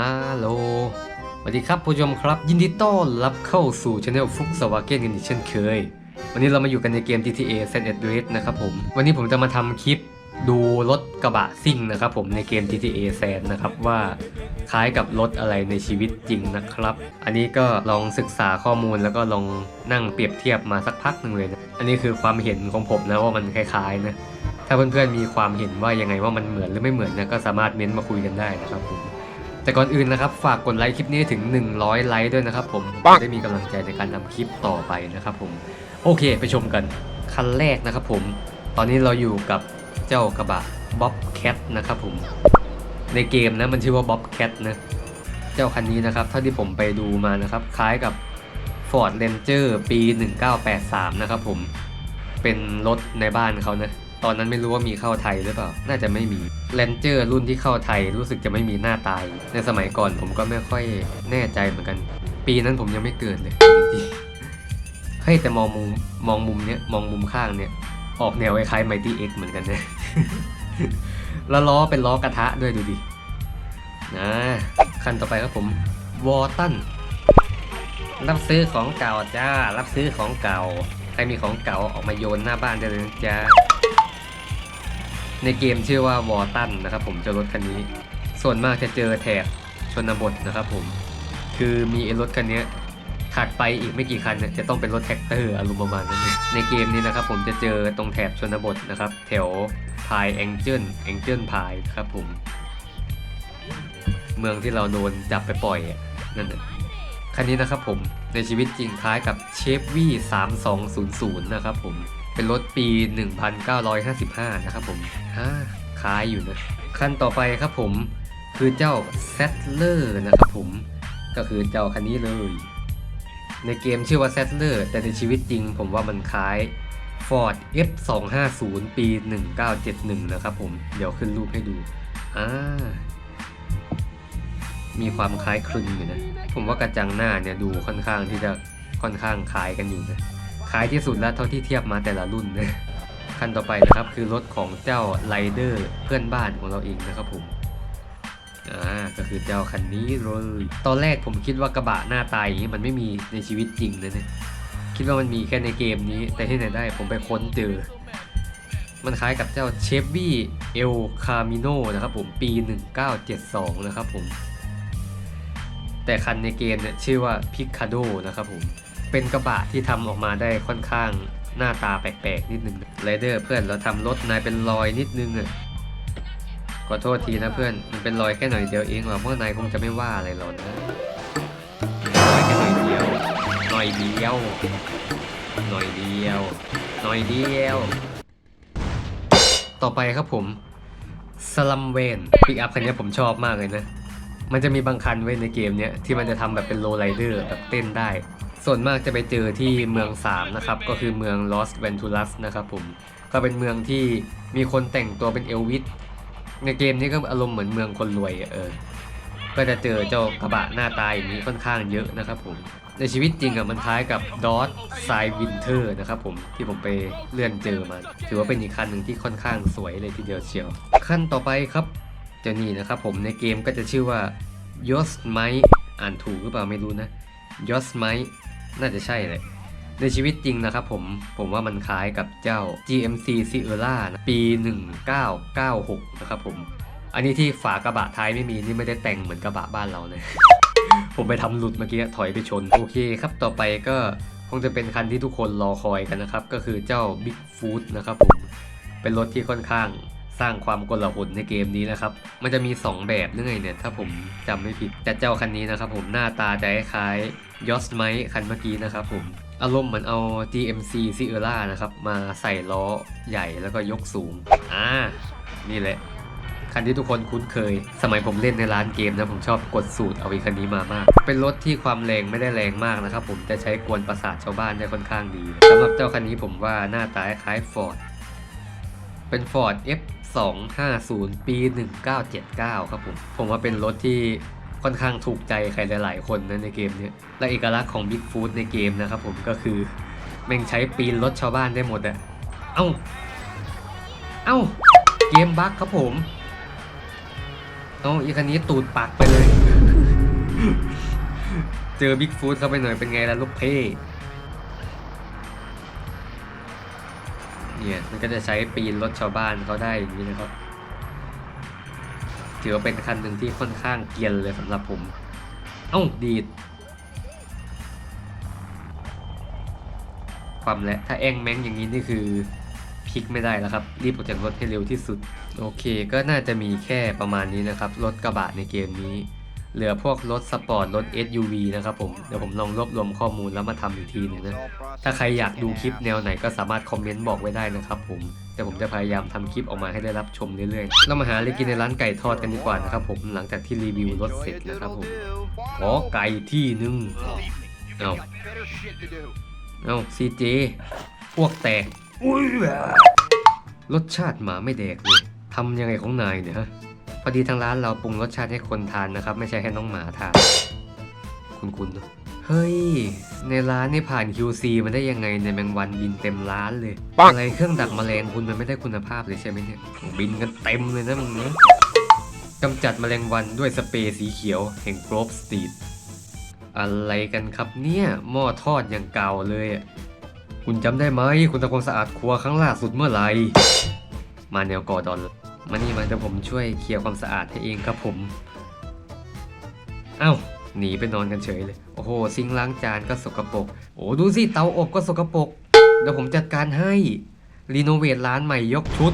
ฮัลโหลสวัสดีครับผู้ชมครับ ยินดีต้อนรับเข้าสู่ช anel ฟุกสวาเกนกันอีกเช่นเคย วันนี้เรามาอยู่กันในเกม GTA San Andreas นะครับผม วันนี้ผมจะมาทำคลิปดูรถกระบะซิ่งนะครับผมในเกม GTA San นะครับว่าคล้ายกับรถอะไรในชีวิตจริงนะครับ อันนี้ก็ลองศึกษาข้อมูลแล้วก็ลองนั่งเปรียบเทียบมาสักพักหนึ่งเลยนะ อันนี้คือความเห็นของผมนะว่ามันคล้ายๆนะ ถ้าเพื่อนๆมีความเห็นว่ายังไงว่ามันเหมือนหรือไม่เหมือนนะก็สามารถเม้นต์มาคุยกันได้นะครับผม แต่ก่อนอื่นนะครับ ฝากกดไลค์คลิปนี้ให้ถึง 100 ไลค์ด้วยนะครับผมจะได้มีกำลังใจในการทำคลิปต่อไปนะครับผมโอเคไปชมกันคันแรกนะครับผม ตอนนี้เราอยู่กับเจ้ากระบะบ๊อบแคทนะครับผม ในเกมนะมันชื่อว่าบ๊อบแคทนะ เจ้าคันนี้นะครับเท่าที่ผมไปดูมานะครับ คล้ายกับ Ford Ranger ปี 1983 นะครับผม เป็นรถในบ้านเขานะ ตอนนั้นไม่รู้ว่ามีเข้าไทยหรือเปล่า น่าจะไม่มี Ranger รุ่นที่เข้าไทยรู้สึกจะไม่มีหน้าตาย ในสมัยก่อนผมก็ไม่ค่อยแน่ใจเหมือนกัน ปีนั้นผมยังไม่เกิดเลยจริงๆเฮ้ยแต่มองมุมมองมุมเนี้ยมองมุมข้างเนี่ยออกแนวคล้ายๆ Mighty X เหมือนกันนะแล้วล้อเป็นล้อกระทะด้วยดูดินะคันต่อไปครับผมวอตันรับซื้อของเก่าจ้า รับซื้อของเก่า ใครมีของเก่าออกมาโยนหน้าบ้านได้เลยจ้า ในเกมชื่อว่าวอตันนะครับผมเจอรถคันนี้ ส่วนมากจะเจอแถบชนบทนะครับผม คือมีรถคันนี้ถัดไปอีกไม่กี่คันเนี่ยจะต้องเป็นรถแท็กเตอร์อารมณ์ประมาณนั้นในเกมนี้นะครับผมจะเจอตรงแถบชนบทนะครับ แถวพายแองเจิลแองเจิลพายครับผม เมืองที่เราโดนจับไปปล่อยนั่นน่ะคันนี้นะครับผมในชีวิตจริงคล้ายกับเชฟวี่3200 นะครับผม เป็นรถปี 1955 นะครับผมฮ่าคล้ายอยู่นะ คันต่อไปครับผมคือเจ้า s a t l e r นะครับผม ก็คือเจ้าคันนี้เลย ในเกมชื่อว่า s a t l e r แต่ในชีวิตจริงผมว่ามันคล้าย Ford F250 ปี 1971 นะครับผม เดี๋ยวขึ้นรูปให้ดู อ่า มีความคล้ายคลึงอยู่นะ ผมว่ากระจังหน้าเนี่ยดูค่อนข้างที่จะค่อนข้างคล้ายกันอยู่นะ คล้ายที่สุดแล้วเท่าที่เทียบมาแต่ละรุ่นนะคันต่อไปนะครับคือรถของเจ้าไรเดอร์เพื่อนบ้านของเราเองนะครับผมอ่าก็คือเจ้าคันนี้เลยตอนแรกผมคิดว่ากระบะหน้าตายอย่างนี้มันไม่มีในชีวิตจริงเลยเนี่ยคิดว่ามันมีแค่ในเกมนี้ แต่ที่ไหนได้ผมไปค้นเจอ มันคล้ายกับเจ้าเชฟวี่เอลคามิโนนะครับผมปี 1972 นะครับผม แต่คันในเกมเนี่ยชื่อว่าพิคาโดนะครับผม เป็นกระบะที่ทำออกมาได้ค่อนข้างหน้าตาแปลกๆนิดนึงไรเดอร์เพื่อนเราทำรถนายเป็นรอยนิดนึงอะขอโทษทีนะเพื่อน มันเป็นรอยแค่หน่อยเดียวเองหรอกเพราะนายคงจะไม่ว่าอะไรหรอกนะรอยแค่หน่อยเดียว หน่อยเดียว หน่อยเดียว หน่อยเดียว ต่อไปครับผมสลัมเวนปิกอัพคันนี้ผมชอบมากเลยนะ มันจะมีบางคันไว้ในเกมเนี้ยที่มันจะทำแบบเป็นโลไลเดอร์แบบเต้นได้ ส่วนมากจะไปเจอที่เมือง 3 นะครับ ก็คือเมืองลอส v วนตู r ัสนะครับผม ก็เป็นเมืองที่มีคนแต่งตัวเป็นเอลวิสในเกมนี้ก็อารมณ์เหมือนเมืองคนรวยเออ ก็จะเจอเจ้ากระบะหน้าตายอย่างนี้ค่อนข้างเยอะนะครับผม ในชีวิตจริงอะมันคล้ายกับดอ t ไซวินเทอร์นะครับผมที่ผมไปเลื่อนเจอมา ถือว่าเป็นอีกคันหนึ่งที่ค่อนข้างสวยเลยทีเดียวเชียว ขั้นต่อไปครับเจ้านี่นะครับผมในเกมก็จะชื่อว่ายอสไมอ่านถูกหรือเปล่าไม่รู้นะยอสไม น่าจะใช่เลย ในชีวิตจริงนะครับผม ผมว่ามันคล้ายกับเจ้า GMC Sierra นะปี 1996 นะครับผม อันนี้ที่ฝากระบะท้ายไม่มีนี่ไม่ได้แต่งเหมือนกระบะบ้านเรานะผมไปทำหลุดเมื่อกี้ถอยไปชน โอเคครับ ต่อไปก็คงจะเป็นคันที่ทุกคนรอคอยกันนะครับ ก็คือเจ้า Big Foot นะครับผม เป็นรถที่ค่อนข้าง สร้างความกลาหลในเกมนี้นะครับ มันจะมี 2 แบบนื่อยเนี่ยถ้าผมจำไม่ผิดแต่เจ้าคันนี้นะครับผมหน้าตาจะคล้ายยอสไมคันเมื่อกี้นะครับผมอารมณ์เหมือนเอา GMC Sierra นะครับ มาใส่ล้อใหญ่แล้วก็ยกสูง อ่า นี่แหละ คันที่ทุกคนคุ้นเคย สมัยผมเล่นในร้านเกมนะ ผมชอบกดสูตรเอาอีคันนี้มามาก เป็นรถที่ความแรงไม่ได้แรงมากนะครับผมแต่ใช้กวนประสาทชาวบ้านได้ค่อนข้างดีสำหรับเจ้าคันนี้ผมว่าหน้าตาคล้ายฟอร์ เป็น Ford F 2 5 0ปี 1979 ครับผม ผมว่าเป็นรถที่ค่อนข้างถูกใจใครหลาย ๆ คนนะในเกมนี้และเอกลักษณ์ของ Big Foot ในเกมนะครับผมก็คือ แม่งใช้ปีนรถชาวบ้านได้หมดอะเอ้า เอ้า เกมบั๊กครับผม เอาอีคันนี้ตูดปักไปเลย เจอบิ๊กฟูดเข้าไปหน่อยเป็นไงล่ะลูกเพ่ เนี่ยมันก็จะใช้ปีนรถชาวบ้านเขาได้อย่างนี้นะครับ ถือว่าเป็นคันหนึ่งที่ค่อนข้างเกียนเลยสำหรับผม เอ้าดีด ความและถ้าแองแมงอย่างนี้นี่คือพลิกไม่ได้แล้วครับ รีบออกจากรถให้เร็วที่สุด โอเค ก็น่าจะมีแค่ประมาณนี้นะครับ รถกระบะในเกมนี้ เหลือพวกรถสปอร์ตรถ SUV นะครับผมเดี๋ยวผมลองรวบรวมข้อมูลแล้วมาทำอีกทีหนึงนะถ้าใครอยากดูคลิปแนวไหนก็สามารถคอมเมนต์บอกไว้ได้นะครับผมแต่ผมจะพยายามทำคลิปออกมาให้ได้รับชมเรื่อยๆ เรามาหาอะไรกินในร้านไก่ทอดกันดีกว่านะครับผมหลังจากที่รีวิวรถเสร็จนะครับผมขอไก่ที่หนึ่งเอาเอาซีเจพวกแตกรสชาติหมาไม่แดกเลยทำยังไงของนายเนี่ยฮะ พอดีทางร้านเราปรุงรสชาติให้คนทานนะครับ ไม่ใช่ให้น้องหมาทาน คุณคุณเนอะเฮ้ย ในร้านนี่ผ่าน QC มันได้ยังไงในยแมงวันบินเต็มร้านเลยอะไรเครื่องดักแมลงคุณมันไม่ได้คุณภาพเลยใช่ไหมเนี่ย บินกันเต็มเลยนะมึงเนี่ยกำจัดแมลงวันด้วยสเปรย์สีเขียวแห่ง Grove Street อะไรกันครับเนี่ยหม้อทอดอย่างเก่าเลยอะคุณจำได้ไหมคุณทำความสะอาดครัวครั้งล่าสุดเมื่อไหร่มาแนวกอร์ดอนเลย มานี่มาเดี๋ยวผมช่วยเคลียร์ความสะอาดให้เองครับผม เอ้าหนีไปนอนกันเฉยเลย โอ้โหซิงล้างจานก็สกปรก โอ้ดูสิเตาอบก็สกปรก เดี๋ยวผมจัดการให้ รีโนเวทร้านใหม่ยกชุด